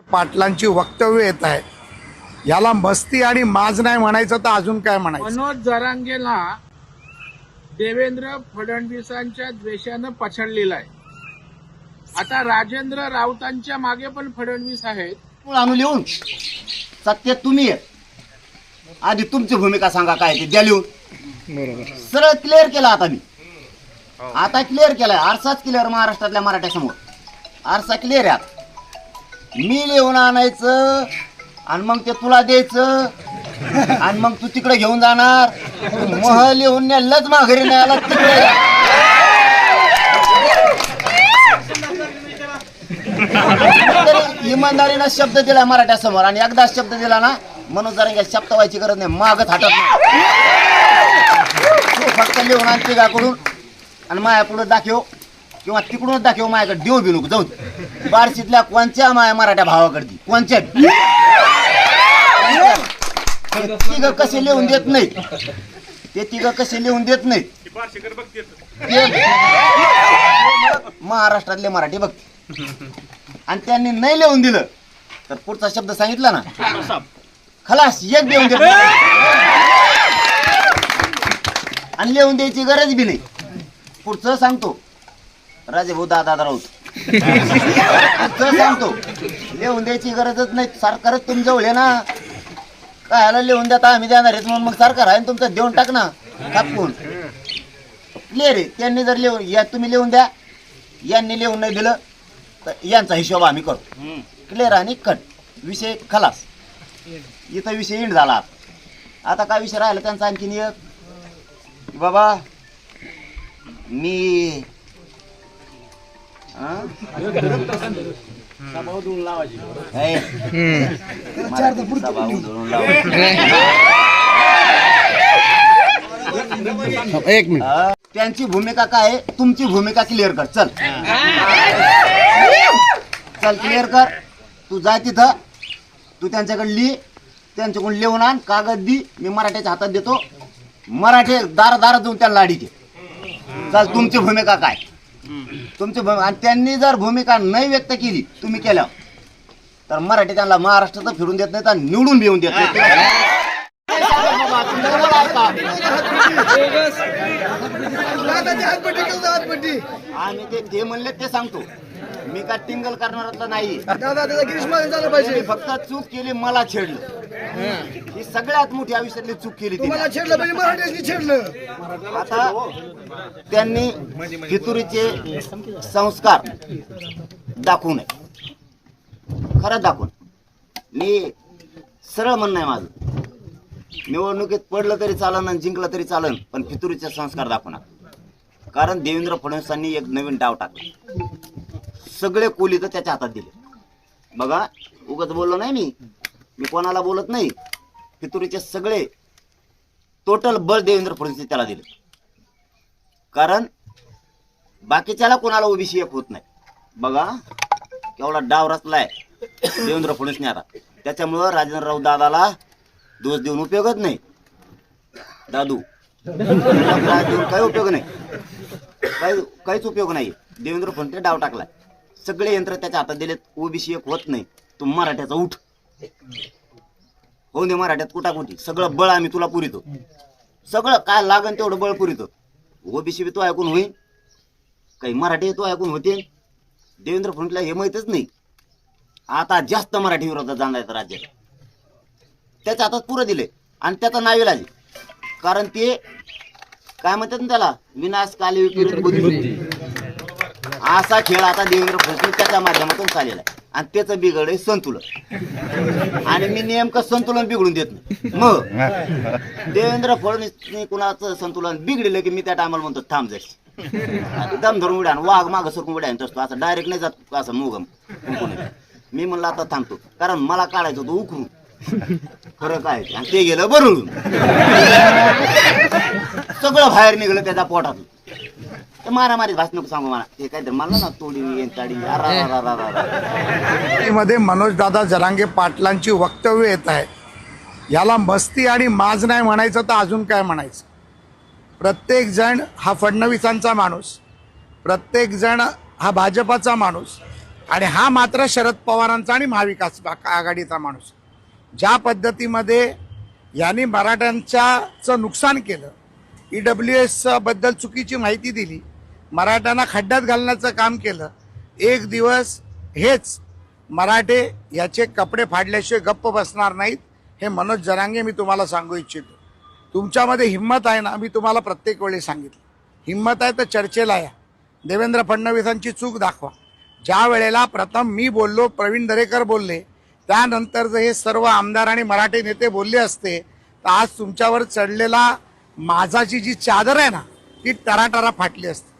पाटलांची वक्तव्य येत आहे. याला मस्ती आणि माज नाही म्हणायचं तर अजून काय म्हणायचं? मनोज जरांगेला देवेंद्र फडणवीसांच्या द्वेषानं पछाडलेला आहे. आता राजेंद्र राऊतांच्या मागे पण फडणवीस आहेत. आणून लिहून सत्य तुम्ही आधी तुमची भूमिका सांगा काय ते. द्या लिहून. सरळ क्लिअर केला आता मी. आता क्लिअर केलाय. आरसाच क्लिअर महाराष्ट्रातल्या मराठ्यासमोर. आरसा क्लिअर आहे आता. मी लिहून आणायचं आणि मग ते तुला द्यायचं आणि मग तू तिकडे घेऊन जाणार. मह लिहून नेलंच माघारी न्यायला तिकडे. तरी इमानदारीनं शब्द दिला मराठ्यासमोर आणि एकदा शब्द दिला ना म्हणून जरा शब्द व्हायची गरज नाही मागच हटत नाही. तू फक्त लिहून आण तिघाकडून आणि माया दाखव किंवा तिकडूनच दाखव माझ्याकडे देऊ बी जाऊ दे. बार्शीतल्या कोणच्या माया मराठ्या भावाकडची? कोणच्या? ते तिघ कसे लिहून देत नाही ते तिघ कसे लिहून देत नाही ते महाराष्ट्रातले मराठी बघते आणि त्यांनी नाही लिहून दिलं तर पुढचा शब्द सांगितला ना? खलास एक देऊन देत आणि लिहून द्यायची गरज बी नाही. पुढचं सांगतो. राजेभाऊ दादा राऊत. सांगतो लिहून द्यायची गरजच नाही. सरकारच तुमच्याजवळ आहे ना. कायला लिहून द्या आम्ही देणार आहेत म्हणून मग सरकार आहे ना तुमचं? देऊन टाक ना. कापून क्लिअर रे. त्यांनी जर लिहून या तुम्ही लिहून द्या. यांनी लिहून नाही दिलं तर यांचा हिशोब आम्ही करतो. क्लिअर आणि कट. विषय खलास. इथं विषय इंड झाला. आता. आता काय विषय राहिला त्यांचा? आणखीन एक. बाबा मी हा? हे. सभा उधळून लावायची. त्यांची भूमिका काय आहे? तुमची भूमिका क्लिअर कर. चल. चल क्लिअर कर. तू जा तिथं. तू त्यांच्याकडे लिही त्यांच्याकडून लिहून आण. कागद दी. मी मराठ्याच्या हातात देतो. मराठी दार दार जाऊन त्यांना लाडी घे चल तुमची भूमिका काय? तुमची आणि त्यांनी जर भूमिका नाही व्यक्त केली तुम्ही केल्या तर मराठी त्यांना महाराष्ट्रात फिरून देत नाही तर निवडून घेऊन देत नाही आम्ही ते ते म्हणले ते सांगतो. मी का टिंगल करणारातला नाही. तुम्ही फक्त चूक केली मला छेडलं. ही सगळ्यात मोठी आयुष्यातली चूक केली तिने. मला छेडलं म्हणजे छेडलं. आता त्यांनी फितुरीचे संस्कार दाखवू नये. खरं दाखवून मी सरळ म्हणणं आहे माझं. निवडणुकीत पडलं तरी चालन आणि जिंकलं तरी चालन पण फितुरीचे संस्कार दाखवणार कारण देवेंद्र फडणवीसांनी एक नवीन डाव टाकला. सगळे कोली तर त्याच्या हातात दिले. बघा उगाच बोललो नाही मी. मी कोणाला बोलत नाही. फितुरीचे सगळे टोटल बळ देवेंद्र फडणवीस त्याला दिले. कारण बाकीच्याला कोणाला ओबीसी एक होत नाही. बघा केवढा डाव रचलाय देवेंद्र फडणवीसने आता. त्याच्यामुळं राजेंद्रराव दादाला दोष देऊन उपयोगच नाही. दादू देऊन काही उपयोग नाही. काही काहीच उपयोग नाही. देवेंद्र फडणवीस डाव टाकलाय. सगळे यंत्र त्याच्या हातात दिलेत. ओबीसी एक होत नाही. तू मराठ्याचा उठ. होऊन दे मराठ्यात कुटाकुटी. सगळं बळ आम्ही तुला पुरितो. सगळं काय लागन तेवढं बळ पुरितो. ओबीसी बी तो ऐकून होईल काही मराठी तो ऐकून होते. देवेंद्र फडणवीसला हे माहीतच नाही. आता जास्त मराठी विरोधात जाणार आहेत राज्यात. त्याच्या हातात पुरं दिले. आणि त्याचा नाव लागली कारण ते काय म्हणतात ना त्याला? विनाश काली विपरीत बुद्धी. असा खेळ आता देवेंद्र फडणवीस त्याच्या माध्यमातून चाललेला आहे. आणि त्याचं बिघड आहे संतुलन. आणि मी नेमकं संतुलन बिघडून देत नाही. मग देवेंद्र फडणवीसने कुणाचं संतुलन बिघडलं की मी त्या टायमाला म्हणतो थांब जाईल दम धरून उड्या वाघ माग सरकून उड्या असतो. असं डायरेक्ट नाही जात असं मोगम मी म्हणलं आता थांबतो. कारण मला काढायचं होतं उकरून. फरक काय आणि ते गेलं बरळून. सगळं बाहेर निघलं त्याच्या पोटातून. ते मारामारी भास नको सांगू मला. काय मला ना तोडी येईन ताडी अरा मध्ये मनोज दादा जरांगे पाटलांची वक्तव्य येत आहे. याला मस्ती आणि माज नाही म्हणायचं तर अजून काय म्हणायचं? प्रत्येक जण हा फडणवीसांचा माणूस. प्रत्येक जण हा भाजपाचा माणूस. आणि हा मात्र शरद पवारांचा आणि महाविकास आघाडीचा माणूस. ज्या पद्धतीमध्ये यांनी मराठ्यांच्याचं नुकसान केलं ई डब्ल्यू एसबद्दल चुकीची माहिती दिली मराठ्यांना खड्ड्यात घालण्याचं काम केलं. एक दिवस हेच मराठे याचे कपडे फाडल्याशिवाय गप्प बसणार नाहीत हे मनोज जरांगे मी तुम्हाला सांगू इच्छितो. तुमच्यामध्ये हिंमत आहे ना मी तुम्हाला प्रत्येक वेळी सांगितलं. हिंमत आहे तर चर्चेला या. देवेंद्र फडणवीसांची चूक दाखवा. ज्या वेळेला प्रथम मी बोललो प्रवीण दरेकर बोलले त्यानंतर जर हे सर्व आमदार आणि मराठी नेते बोलले असते तर आज तुमच्यावर चढलेला माझाची जी चादर आहे ना ती टराटरा फाटली असते.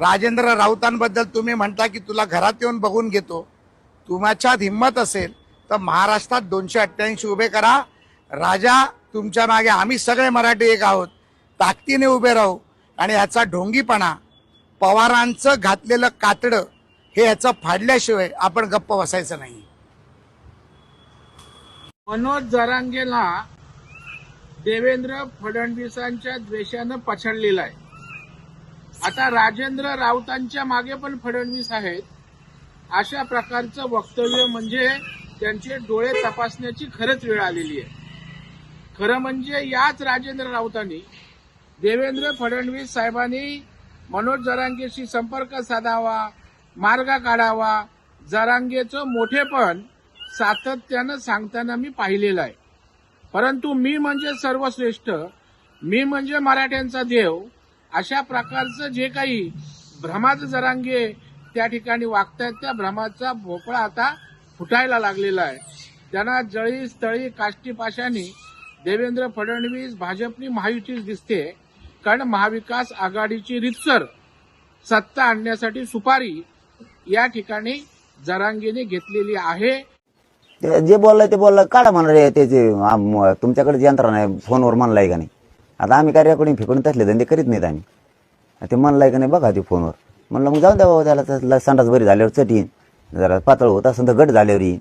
राजेंद्र राऊतांबद्दल तुम्ही म्हणता की तुला घरात येऊन बघून घेतो. तुमच्यात हिंमत असेल तर महाराष्ट्रात दोनशे अठ्ठ्याऐंशी उभे करा. राजा तुमच्या मागे आम्ही सगळे मराठी एक आहोत. ताकदीने उभे राहू आणि ह्याचा ढोंगीपणा पवारांचं घातलेलं कातडं हे ह्याचं फाडल्याशिवाय आपण गप्प बसायचं नाही. मनोज जरांगेला देवेंद्र फडणवीसांच्या द्वेषानं पछाडलेला आहे. आता राजेंद्र राऊतांच्या मागे पण फडणवीस आहेत. अशा प्रकारचं वक्तव्य म्हणजे त्यांचे डोळे तपासण्याची खरंच वेळ आलेली आहे. खरं म्हणजे याच राजेंद्र राऊतांनी देवेंद्र फडणवीस साहेबांनी मनोज जरांगेशी संपर्क साधावा मार्ग काढावा जरांगेचं मोठेपण सातत्यानं सांगताना मी पाहिलेलं आहे. परंतु मी म्हणजे सर्वश्रेष्ठ मी म्हणजे मराठ्यांचा देव अशा प्रकारचं जे काही भ्रमाचं जरांगे त्या ठिकाणी वागतायत त्या भ्रमाचा भोपळा आता फुटायला लागलेला आहे. त्यांना जळी स्थळी काष्टी पाशानी देवेंद्र फडणवीस भाजपनी महायुतीच दिसते. कारण महाविकास आघाडीची रितसर सत्ता आणण्यासाठी सुपारी या ठिकाणी जरांगीने घेतलेली आहे. जे बोललाय ते बोललं काढा म्हणा रे त्याचे तुमच्याकडे यंत्रणा आहे फोनवर म्हणलाय का नाही? आता आम्ही काय रेकॉर्डिंग फेकून तसले धंदे करीत नाहीत आम्ही. ते म्हणलाय का नाही बघा ते फोनवर. म्हणलं मग जाऊन द्या बाबा त्याला त्याला संडास बरी झाल्यावर चटीन जरा पातळ होत असं तर गट झाल्यावर येईन.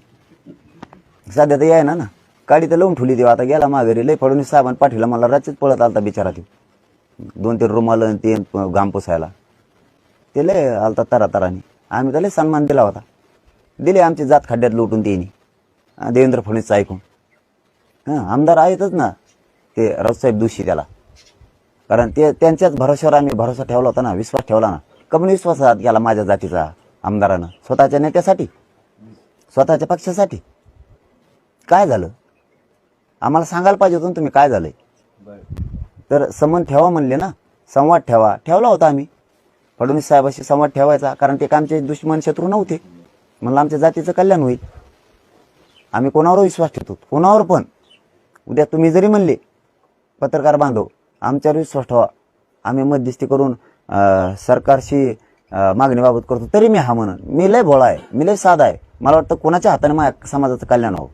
सध्या तर याय ना ना. गाडी तर लावून ठेवली तेव्हा. आता गेला माघारी लय पडून साबण पाठीला मला रात्रीच पळत आलता बिचारा ते. दोन तीन रुमाल आणि ते घाम पुसायला. ते लय आलता तरा तराने आम्ही त्याला सन्मान दिला होता. दिले आमची जात खड्ड्यात लुटून त्यांनी. देवेंद्र फडणवीसचं ऐकून. हां आमदार आहेतच ना. ते रावसाहेब दोषी त्याला. कारण ते त्यांच्याच भरोश्यावर आम्ही भरोसा ठेवला होता ना विश्वास ठेवला ना. कमी विश्वासात गेला माझ्या जातीचा आमदारानं स्वतःच्या नेत्यासाठी स्वतःच्या पक्षासाठी. काय झालं? आम्हाला सांगायला पाहिजे होतं तुम्ही काय झालंय. तर संबंध ठेवा म्हणले ना संवाद ठेवा. ठेवला होता आम्ही. फडणवीस साहेबाशी संवाद ठेवायचा कारण ते आमचे दुश्मन शत्रू नव्हते. म्हणलं आमच्या जातीचं कल्याण होईल. आम्ही कोणावर विश्वास ठेवतो? कोणावर पण. उद्या तुम्ही जरी म्हणले पत्रकार बांधव आमच्यावर विश्वास ठेवा. आम्ही मध्यस्थी करून सरकारशी मागणीबाबत करतो. तरी मी हा म्हणन. मी लय भोळा आहे. मी लय साधा आहे. मला वाटतं कोणाच्या हाताने माझ्या समाजाचं कल्याण व्हावं?